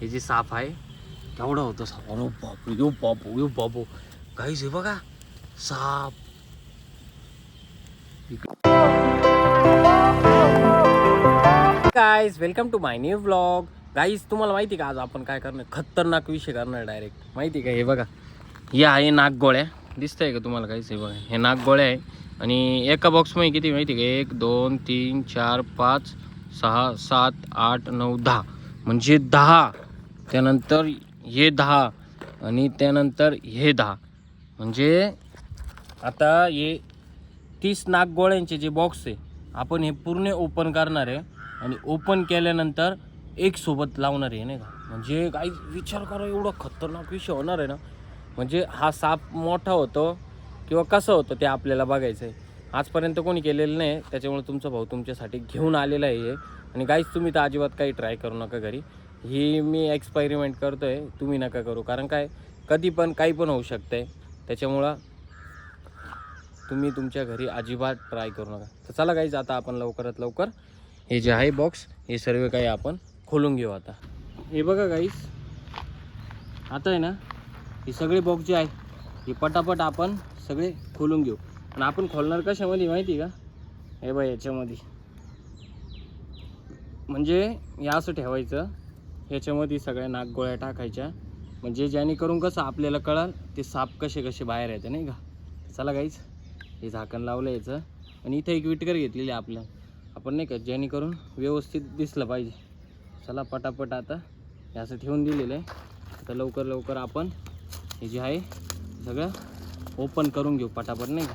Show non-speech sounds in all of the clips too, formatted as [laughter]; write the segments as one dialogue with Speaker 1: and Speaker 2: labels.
Speaker 1: हे जे साप आहे केवढा होतं साप? अरे बापू यो बापू यो बापू काहीच आहे बघा. साप. Guys welcome to my new blog guys तुम्हाला माहिती का आज आपण काय करणार? खतरनाक विषय करणार डायरेक्ट माहिती का? हे बघा. हे आहे नागगोळ्या दिसतंय का तुम्हाला काहीच हे बघा. हे नागगोळ्या आहे. आणि एका बॉक्समध्ये किती माहिती का? एक दोन तीन चार पाच सहा सात आठ नऊ दहा. म्हणजे दहा. त्यानंतर हे दहा आणि त्यानंतर हे दहा. म्हणजे आता हे तीस नागगोळ्यांचे जे बॉक्स आहे आपण हे पूर्ण ओपन करणार आहे आणि ओपन केल्यानंतर एक सोबत लावणार आहे नाही का? म्हणजे काही विचार करा एवढा खतरनाक विषय होणार आहे ना? म्हणजे हा साप मोठा होतो किंवा कसं होतं ते आपल्याला बघायचं आहे. आजपर्यंत कोणी केलेलं नाही त्याच्यामुळे तुमचा भाऊ तुमच्यासाठी घेऊन आलेला आहे आणि काहीच तुम्ही तर अजिबात काही ट्राय करू नका घरी. ही मी एक्सपेरिमेंट करतो आहे तुम्ही नका करू. कारण काय कधी पण काही पण होऊ शकतं. आहे त्याच्यामुळं तुम्ही तुमच्या घरी अजिबात ट्राय करू नका. तर चला गाईज आता आपण लवकरात लवकर हे जे आहे बॉक्स हे सर्व काही आपण खोलून घेऊ आता. हे बघा गाईज आता आहे ना हे सगळे बॉक्स जे आहे हे पटापट आपण सगळे खोलून घेऊ. आणि आपण खोलणार कशामध्ये माहिती का? हे बघा याच्यामध्ये. म्हणजे हे असं ठेवायचं. याच्यामध्ये सगळ्या नागगोळ्या टाकायच्या. म्हणजे जेणेकरून कसं आपल्याला कळाल ते साप कसे कसे बाहेर येते नाही का? चला काहीच हे झाकण लावलं याचं. आणि इथं एक विटकर घेतलेली आहे आपण नाही का जेणेकरून व्यवस्थित दिसलं पाहिजे. चला पटापट आता हे असं ठेवून दिलेलं आहे. आता लवकर लवकर आपण हे जे आहे सगळं ओपन करून घेऊ पटापट नाही का?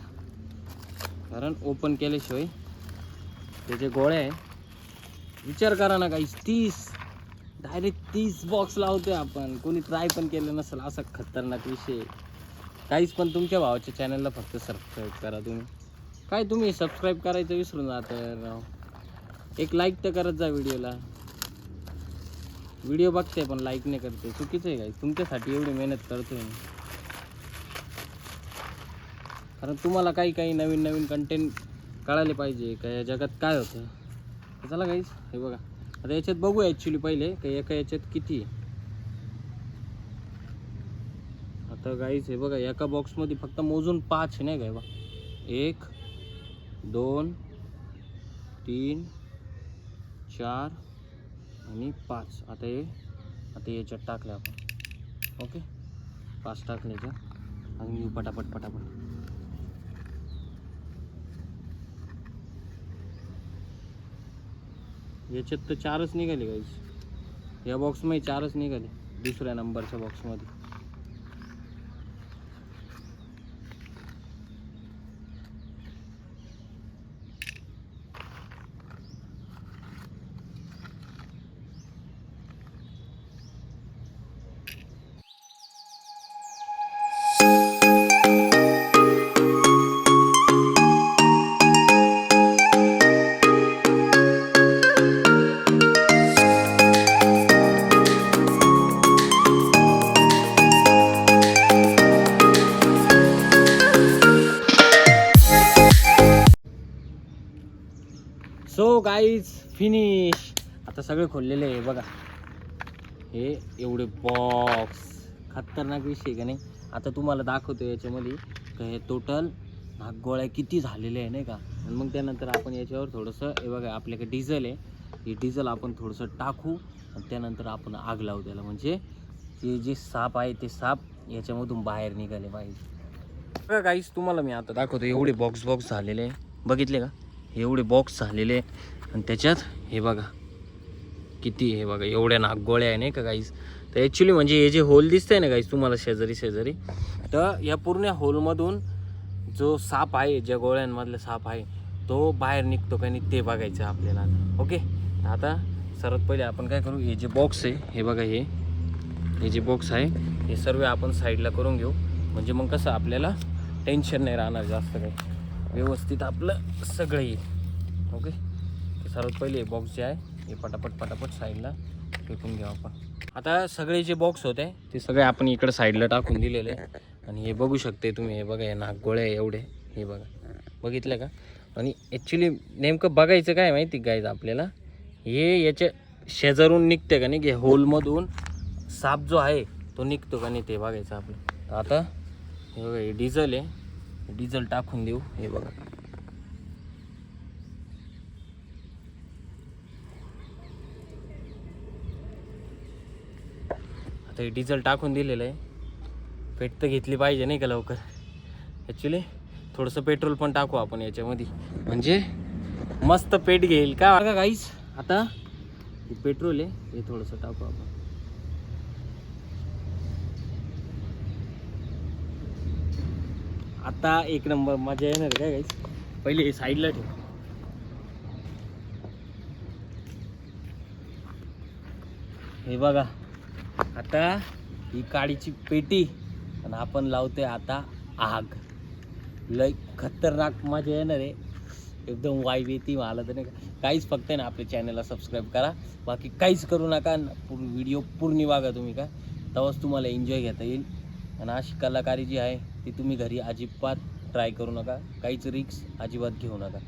Speaker 1: कारण ओपन केल्याशिवाय ते जे गोळ्या आहे विचार करा ना काहीच तीस डायरेक्ट तीस बॉक्स लावतोय आपण. कोणी ट्राय पण केलं नसेल असा खतरनाक विषय. काहीच पण तुमच्या भावाच्या चॅनलला फक्त सबस्क्राईब करा तुम्ही. काय तुम्ही सबस्क्राईब करायचं विसरून जातं राव. एक लाईक तर करत जा व्हिडिओला व्हिडिओ बघते पण लाईक नाही करते. चुकीचं आहे काय? तुमच्यासाठी एवढी मेहनत करतोय मी. कारण तुम्हाला काही काही नवीन नवीन कंटेंट कळायला पाहिजे का या जगात काय होतं? चला काहीच हे बघा. आता याच्यात बघू ॲक्च्युली पहिले का एका याच्यात किती आहे. आता गाईच हे बघा एका बॉक्समध्ये फक्त मोजून पाच आहे नाही काय बा एक दोन तीन चार आणि पाच. आता हे आता याच्यात टाकले आपण. ओके पाच टाकल्याच्या आणि घेऊ पटापट पटापट. याच्यात तर चारच निघाले गाईज या बॉक्समध्ये चारच निघाले. दुसऱ्या नंबरच्या बॉक्समध्ये you गाईज फिनिश आता सगळे खोललेले आहे बघा. हे एवढे बॉक्स खतरनाक विषय आहे का नाही? आता तुम्हाला दाखवतो याच्यामध्ये का हे टोटल गोळ्या किती झालेले आहे नाही का? आणि मग त्यानंतर आपण याच्यावर थोडंसं हे बघा आपल्याकडे डिझेल आहे. हे डिझेल आपण थोडंसं टाकू आणि त्यानंतर आपण आग लावू त्याला. म्हणजे ते जे साप आहे ते साप याच्यामधून बाहेर निघाले पाहिजे. बघा काहीच तुम्हाला मी आता दाखवतो एवढे बॉक्स बॉक्स झालेले आहे. बघितले का? एवढे बॉक्स झालेले आहे आणि त्याच्यात हे बघा किती हे बघा एवढ्या नागगोळ्या आहे नाही का गाईस तर ॲक्च्युली म्हणजे हे जे होल दिसतंय ना गाईस तुम्हाला शेजारी शेजारी तर या पूर्ण होलमधून जो साप आहे ज्या गोळ्यांमधला साप आहे तो बाहेर निघतो का नाही ते बघायचं आपल्याला ओके आता सर्वात पहिले आपण काय करू हे जे बॉक्स आहे हे बघा हे. हे जे बॉक्स आहे हे सर्व आपण साईडला करून घेऊ. म्हणजे मग कसं आपल्याला टेन्शन नाही राहणार जास्त काही. व्यवस्थित आपलं सगळं येईल. ओके? तर सर्वात पहिले बॉक्स जे आहे हे पटापट पटापट साईडला फेकून घेऊ आपण आता सगळे जे बॉक्स होते ते सगळे आपण इकडं साईडला टाकून दिलेले. आहे. आणि हे बघू शकते तुम्ही हे बघा हे नागगोळे आहे एवढे. हे बघा. बघितलं का? आणि ॲक्च्युली नेमकं बघायचं काय माहिती गायचं आपल्याला? हे याच्या शेजारून निघते का नाही? की होलमधून साप जो आहे तो निघतो का नाही ते बघायचं आपलं. आता हे बघा हे डिझेल आहे. डिझेल टाकून देऊ. हे बघा. आता हे डिझेल टाकून दिलेलं आहे. पेट तर घेतली पाहिजे नाही का लवकर. ॲक्च्युली थोडंसं पेट्रोल पण टाकू आपण याच्यामध्ये. म्हणजे मस्त पेट घेईल का? बघा काहीच आता हे पेट्रोल आहे हे थोडंसं टाकू आपण. आता एक नंबर मजा येणार काय गाईस पहिले हे साईडला ठेव. हे बघा आता ही काडीची पेटी आणि आपण लावतोय आता आग. लय खतरनाक मजा येणार आहे. एकदम वाईब येते मला तर नाही का. काहीच फक्त आहे ना आपल्या चॅनलला सबस्क्राईब करा. बाकी काहीच करू नका पूर्ण व्हिडिओ पूर्ण वागा तुम्ही का. तेव्हाच तुम्हाला एन्जॉय घेता येईल. आणि अशी कलाकारी जी आहे ती तुम्ही घरी अजिबात ट्राय करू नका. काहीच रिक्स अजिबात घेऊ नका.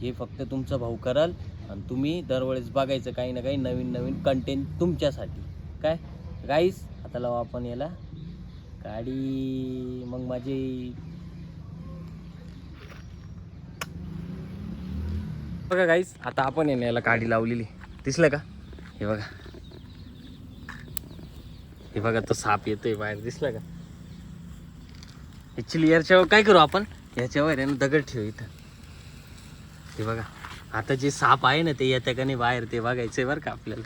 Speaker 1: हे फक्त तुमचा भाऊ कराल. आणि तुम्ही दरवेळेस बघायचं काही ना काही नवीन नवीन कंटेंट तुमच्यासाठी. काय? गाईस आता लावा आपण याला. गाडी मग माझी बघा गाईस आता आपण येणे ना याला गाडी लावलेली. दिसलं का? हे बघा. हे बघा तो साप येतोय बाहेर. दिसला का? ॲक्च्युली याच्यावर काय करू आपण? याच्यावर आहे ना दगड ठेवू इथं. हे बघा. आता जे साप आहे ना ते येत्या का नाही बाहेर ते बघायचं आहे बरं का आपल्याला.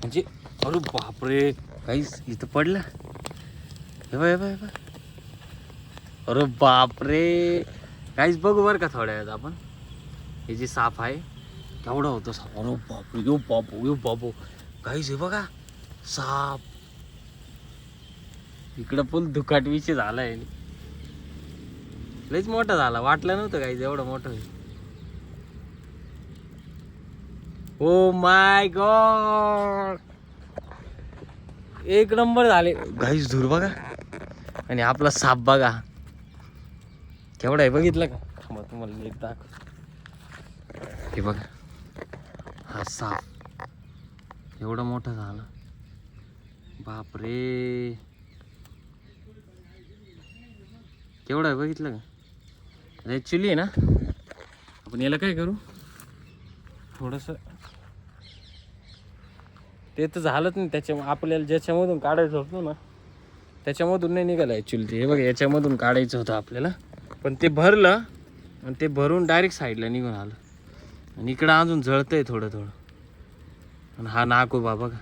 Speaker 1: म्हणजे अरे बापरे काहीच इथं पडलं? हे बाय हे बाय अरे बापरे काहीच बघू बरं का थोड्या वेळात आपण. हे जे साप आहे केवढा होतो साप. अरे बापरे यो बापू यो बापू. काहीच हे बघा साप. इकडं पण दुकाटवीचे विषय आहे लईच मोठा झाला. वाटलं नव्हतं काहीच एवढं मोठं. होईल ओ माय गॉड एक नंबर झाले. गाईस धूर बघा. आणि आपला साप बघा. केवढा आहे बघितलं का? थांबा तुम्हाला एक दाखव हे बघा. हा साप. एवढा मोठा झाला. बापरे. केवढा आहे बघितलं का? ॲक्च्युली आहे ना? आपण याला काय करू? थोडंसं ते तर झालंच नाही. त्याच्या आपल्याला ज्याच्यामधून काढायचं होतं ना त्याच्यामधून नाही निघालं ॲक्च्युली ते. हे बघा याच्यामधून काढायचं होतं आपल्याला. पण ते भरलं आणि ते भरून डायरेक्ट साईडला निघून आलं. आणि इकडं अजून जळतं आहे थोडं थोडं आणि हा नाकोबा बघा.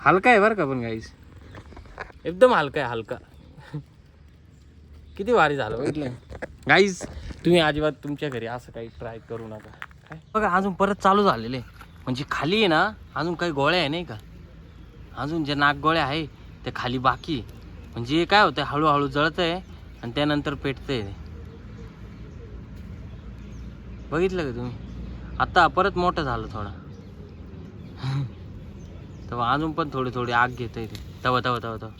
Speaker 1: हलका आहे बरं का पण गाईस एकदम हलका आहे हलका. किती भारी झालं बघितलं. गाईस तुम्ही अजिबात तुमच्या घरी असं काही ट्राय करू नका. काय? बघा अजून परत चालू झालेले. म्हणजे खाली आहे ना अजून काही गोळ्या आहे नाही का? अजून जे नाक गोळ्या आहे ते खाली बाकी म्हणजे काय होतं हळूहळू जळत आहे आणि त्यानंतर पेटतंय आहे बघितलं का तुम्ही? आता परत मोठं झालं थोडं. [laughs] तेव्हा अजून पण थोडी थोडी आग घेत आहे ते. तवा तवा तवा तवा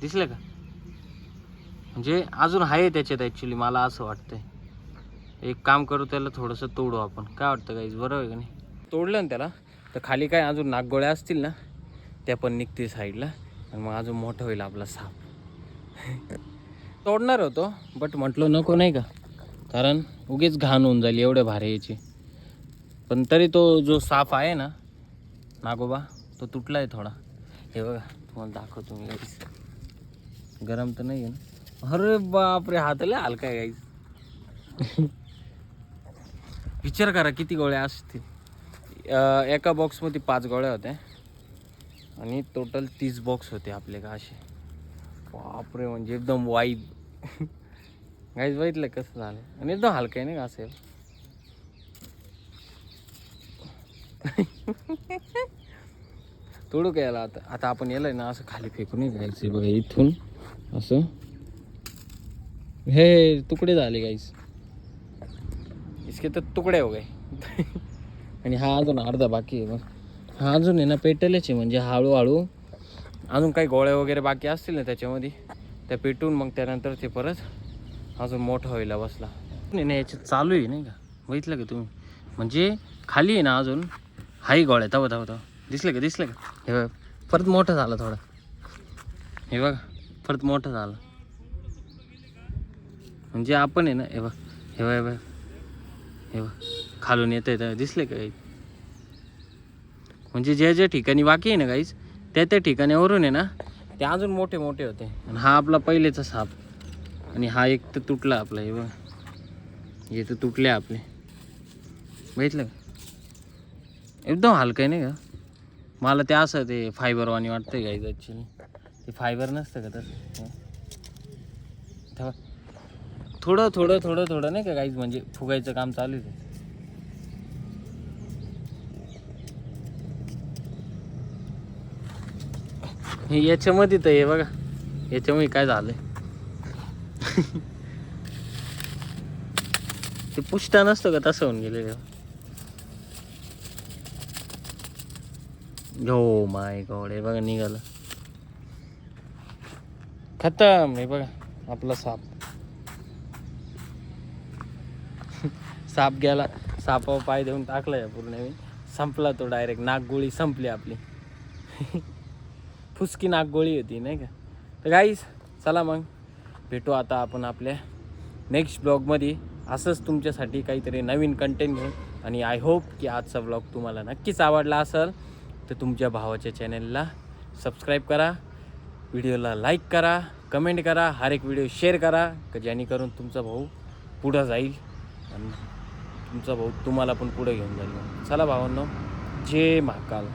Speaker 1: दिसलं का? म्हणजे अजून आहे त्याच्यात ॲक्च्युली मला असं वाटतंय. एक काम करू त्याला थोडंसं तोडू आपण. काय वाटतं काहीच बरोबर आहे का नाही? तोडलं ना त्याला तर खाली काय अजून नागगोळ्या असतील ना त्या पण निघतील साईडला. आणि मग अजून मोठं होईल आपला साप. [laughs] तोडणार होतो बट म्हटलं नको नाही का? कारण उगीच घाण होऊन जाईल एवढे भारी याची. पण तरी तो जो साप आहे ना नागोबा तो तुटला आहे थोडा. हे बघा तुम्हाला दाखवतो मी गाईस गरम तर नाही आहे ना? अरे बापरे हात लय हलका आहे गाईस [laughs] विचार करा किती गोळ्या असतील. एका बॉक्समध्ये पाच गोळ्या होत्या. आणि टोटल तीस बॉक्स होते आपले का असे. बापरे म्हणजे एकदम वाईट गाईज बघितलं कसं झालं? आणि एकदम हलकं आहे नाही का असेल? तोडू काय याला आता? आता आपण याला ना असं खाली फेकून जायचं बघा इथून असं. हे तुकडे झाले गाईस इसके तर तुकडे हो गए. आणि हा अजून अर्धा बाकी आहे बघ. हा अजून आहे ना पेटलेच आहे म्हणजे हळूहळू. अजून काही गोळ्या वगैरे बाकी असतील ना त्याच्यामध्ये त्या पेटून मग त्यानंतर ते परत अजून मोठा होईल बसला. नाही नाही याच्यात चालू आहे नाही का? बघितलं का तुम्ही? म्हणजे खाली आहे ना अजून हाही गोळ्या तवा तवा तवा दिसलं का? दिसलं का? हे बघ परत मोठं झालं थोडं. हे बघा परत मोठं झालं. म्हणजे आपण आहे ना हे बघ हे बघ हे बघ हे बघ. खालून येत आहे दिसले का काही? म्हणजे ज्या ज्या ठिकाणी बाकी आहे ना काहीच त्या त्या ठिकाणावरून आहे ना ते अजून मोठे मोठे होते. आणि हा आपला पहिलेचा साप. आणि हा एक तर तुटला आपला हे बघ. हे तर तुटले आपले. बघितलं का? एकदम हलकं आहे नाही का? मला ते असं ते फायबरवाणी वाटतं गाईज ॲक्च्युली ते फायबर नसतं का तसं थोडं थोडं थोडं थोडं नाही का गाईज म्हणजे फुगायचं काम चालू आहे. हे याच्यामध्ये तर हे बघा. याच्यामुळे काय झालंय? ते पुष्टा नसतं का तसं होऊन गेलेलं? हो माय गॉड हे बघा निघालं. खतम हे बघा आपला साप. साप गेला सापावर पाय देऊन टाकला या पूर्ण मी. संपला तो डायरेक्ट नागगोळी संपली आपली. फुसकी नागगोळी होती नाही का? तर गाईस चला मग. भेटू आता आपण आपल्या नेक्स्ट ब्लॉगमध्ये असंच तुमच्यासाठी काहीतरी नवीन कंटेंट घेऊन. आणि आय होप की आजचा ब्लॉग तुम्हाला नक्कीच आवडला असेल तर तुमच्या भावाच्या चॅनलला सबस्क्राईब करा. व्हिडिओला लाईक करा कमेंट करा हर एक व्हिडिओ शेअर करा का जेणेकरून तुमचा भाऊ पुढं जाईल आणि तुमचा भाऊ तुम्हाला पण पुढं घेऊन जाईल. चला भावांनो जय महाकाल.